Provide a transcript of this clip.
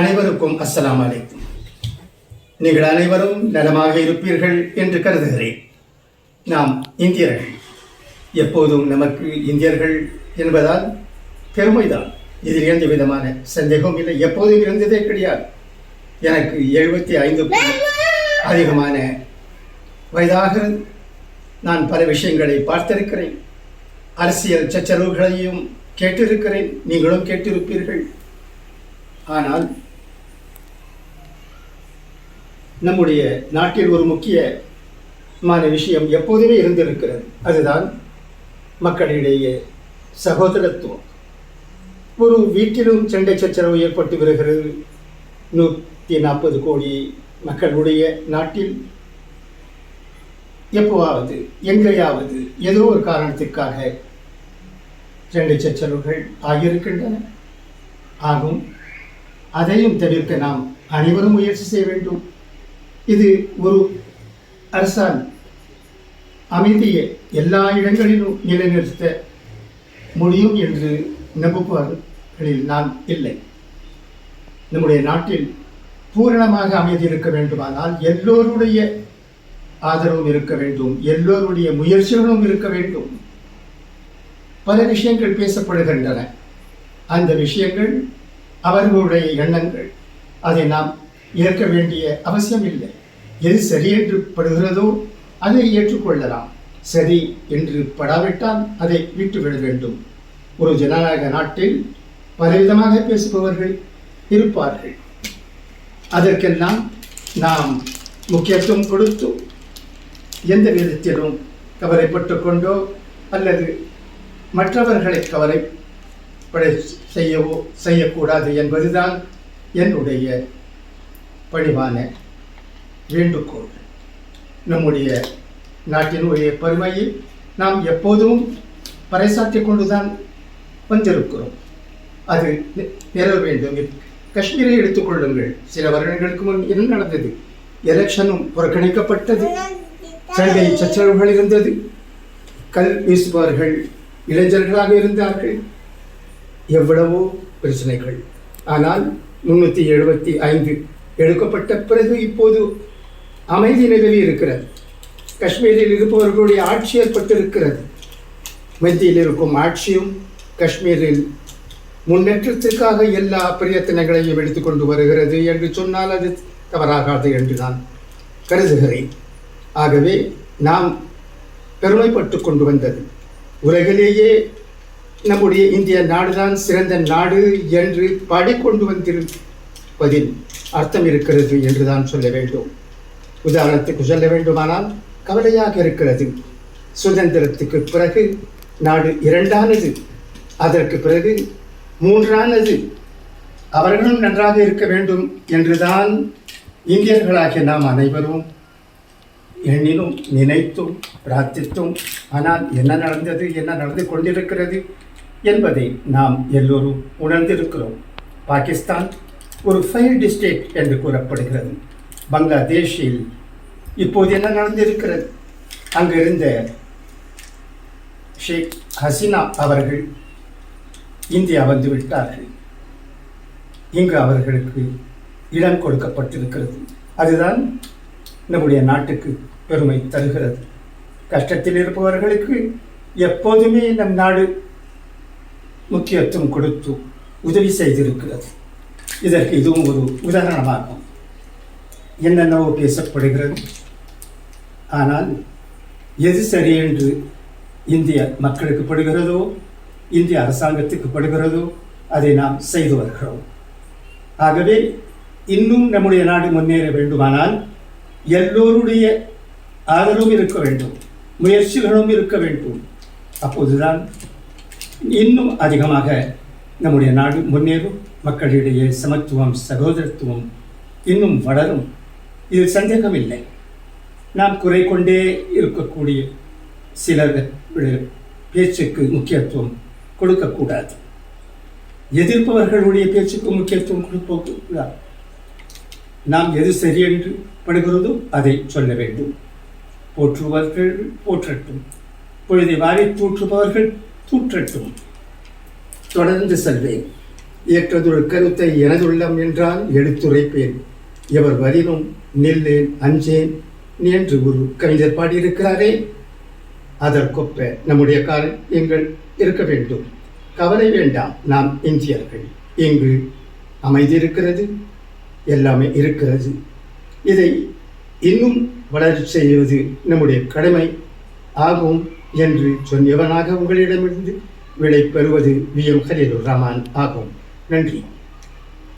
அனைவருக்கும் அஸ்லாம் அலைக்கும். நீங்கள் அனைவரும் நலமாக இருப்பீர்கள் என்று கருதுகிறேன். நாம் இந்தியர்கள். எப்போதும் நமக்கு இந்தியர்கள் என்பதால் பெருமைதான். இதில் எந்த விதமான சந்தேகமும் இல்லை. எப்போதும் இருந்ததே கிடையாது. எனக்கு எழுபத்தி ஐந்து அதிகமான வயதாக நான் பல விஷயங்களை பார்த்திருக்கிறேன். அரசியல் சச்சரவுகளையும் கேட்டிருக்கிறேன். நீங்களும் கேட்டிருப்பீர்கள். ஆனால் நம்முடைய நாட்டில் ஒரு முக்கியமான விஷயம் எப்போதுமே இருந்திருக்கிறது. அதுதான் மக்களிடையே சகோதரத்துவம். ஒரு வீட்டிலும் சண்டை சச்சரவு ஏற்பட்டு வருகிறது. நூற்றி நாற்பது கோடி மக்களுடைய நாட்டில் எப்போவாவது எங்கேயாவது ஏதோ ஒரு காரணத்திற்காக சண்டை சச்சரவுகள் ஆகியிருக்கின்றன. ஆகும். அதையும் தவிர்க்க நாம் அனைவரும் முயற்சி செய்ய வேண்டும். இது ஒரு அரசாங்கம் அமைதியை எல்லா இடங்களிலும் நிலைநிறுத்த முடியும் என்று நம்புபவர்களில் நான் இல்லை. நம்முடைய நாட்டில் பூரணமாக அமைதி இருக்க வேண்டுமானால் எல்லோருடைய ஆதரவும் இருக்க வேண்டும் எல்லோருடைய முயற்சிகளும் இருக்க வேண்டும். பல விஷயங்கள் பேசப்படுகின்றன. அந்த விஷயங்கள் அவர்களுடைய எண்ணங்கள். அதை நாம் ஏற்க வேண்டிய அவசியம் இல்லை எது சரி என்று படுகிறதோ அதை ஏற்றுக்கொள்ளலாம். சரி என்று படாவிட்டால் அதை விட்டுவிட வேண்டும். ஒரு ஜனநாயக நாட்டில் பலவிதமாக பேசுபவர்கள் இருப்பார்கள். அதற்கெல்லாம் நாம் முக்கியத்துவம் கொடுத்து எந்த விதத்திலும் கவலைப்பட்டு கொண்டோ அல்லது மற்றவர்களை கவலைப்பட செய்யவோ செய்யக்கூடாது என்பதுதான் என்னுடைய பணிவான வேண்டுகோள். நம்முடைய நாட்டினுடைய பெருமையை நாம் எப்போதும் பறைசாற்றி கொண்டுதான் வந்திருக்கிறோம். அது நி- வேண்டும். காஷ்மீரை எடுத்துக்கொள்ளுங்கள் சில வருடங்களுக்கு முன் என்ன நடந்தது? எலெக்ஷனும் புறக்கணிக்கப்பட்டது. சண்டை சச்சரவுகள் இருந்தது. கல் வீசுபவர்கள் இளைஞர்களாக இருந்தார்கள். எவ்வளவோ பிரச்சனைகள். ஆனால் முன்னூற்றி எழுபத்தி ஐந்து எடுக்கப்பட்ட பிறகு இப்போது அமைதி நிலவி இருக்கிறது. காஷ்மீரில் இருப்பவர்களுடைய ஆட்சி ஏற்பட்டிருக்கிறது. மத்தியில் இருக்கும் ஆட்சியும் காஷ்மீரில் முன்னேற்றத்திற்காக எல்லா பிரயத்தனங்களையும் எடுத்துக்கொண்டு வருகிறது என்று சொன்னால் அது தவறாகாது என்று நான் கருதுகிறேன். ஆகவே நாம் பெருமைப்பட்டு கொண்டு வந்தது. உலகிலேயே நம்முடைய இந்திய நாடுதான் சிறந்த நாடு என்று பாடிக்கொண்டு வந்திருப்பதில் அர்த்தம் இருக்கிறது என்று தான் சொல்ல வேண்டும். உதாரணத்துக்கு சொல்ல வேண்டுமானால் கவலையாக இருக்கிறது. சுதந்திரத்துக்கு பிறகு நாடு இரண்டானது. அதற்கு பிறகு மூன்றானது. அவர்களும் நன்றாக இருக்க வேண்டும் என்றுதான் இந்தியர்களாகிய நாம் அனைவரும் எண்ணினும் நினைத்தும் பிரார்த்தித்தும். ஆனால் என்ன நடந்தது என்ன நடந்து கொண்டிருக்கிறது என்பதை நாம் எல்லோரும் உணர்ந்திருக்கிறோம். பாகிஸ்தான் ஒரு ஃபைல்டு ஸ்டேட் என்று கூறப்படுகிறது. பங்களாதேஷில் இப்போது என்ன நடந்திருக்கிறது? அங்கிருந்த ஷேக் ஹசீனா அவர்கள் இந்தியா வந்து விட்டார்கள். இங்கு அவர்களுக்கு இடம் கொடுக்கப்பட்டிருக்கிறது. அதுதான் நம்முடைய நாட்டுக்கு பெருமை தருகிறது. கஷ்டத்தில் இருப்பவர்களுக்கு எப்போதுமே நம் நாடு முக்கியத்துவம் கொடுத்து உதவி செய்திருக்கிறது. இதற்கு இதுவும் ஒரு உதாரணமாகும். என்னென்னவோ பேசப்படுகிறது. ஆனால் எது சரி என்று இந்திய மக்களுக்கு படுகிறதோ இந்திய அரசாங்கத்துக்கு படுகிறதோ அதை நாம் செய்து வருகிறோம். ஆகவே இன்னும் நம்முடைய நாடு முன்னேற வேண்டுமானால் எல்லோருடைய ஆதரவும் இருக்க வேண்டும். முயற்சிகளும் இருக்க வேண்டும். அப்போதுதான் இன்னும் அதிகமாக நம்முடைய நாடு முன்னேறும் மக்களிடையே சமத்துவம் சகோதரத்துவம் இன்னும் வளரும். இதில் சந்தேகமில்லை. நாம் குறை கொண்டே இருக்கக்கூடிய சிலர் பேச்சுக்கு முக்கியத்துவம் கொடுக்கக்கூடாது. எதிர்ப்பவர்களுடைய பேச்சுக்கு முக்கியத்துவம் கொடுக்கக்கூடாது நாம் எது சரியென்று படுகிறதோ அதை சொல்ல வேண்டும். போற்றுபவர்கள் போற்றட்டும். பொழுதை வாரி தூற்றுபவர்கள் தூற்றட்டும். தொடர்ந்து செல்வேன். ஏற்றதொரு கருத்தை எனதுள்ளம் என்றால் எடுத்துரைப்பேன். எவர் வரினும் நில்லேன் அஞ்சேன். என்று ஒரு கவிஞர் பாடியிருக்கிறாரே. அதற்கொப்ப நம்முடைய காரியங்கள் இருக்க வேண்டும். கவலை வேண்டாம் நாம் இந்தியர்கள் இங்கு அமைதி இருக்கிறது எல்லாமே இருக்கிறது. இதை இன்னும் வளர்ச்சி செய்வது நம்முடைய கடமை ஆகும் என்று சொன்னவனாக உங்களிடமிருந்து விடை பெறுவது வி எம் ஹலீலுர் ரஹ்மான் ஆகும். நன்றி.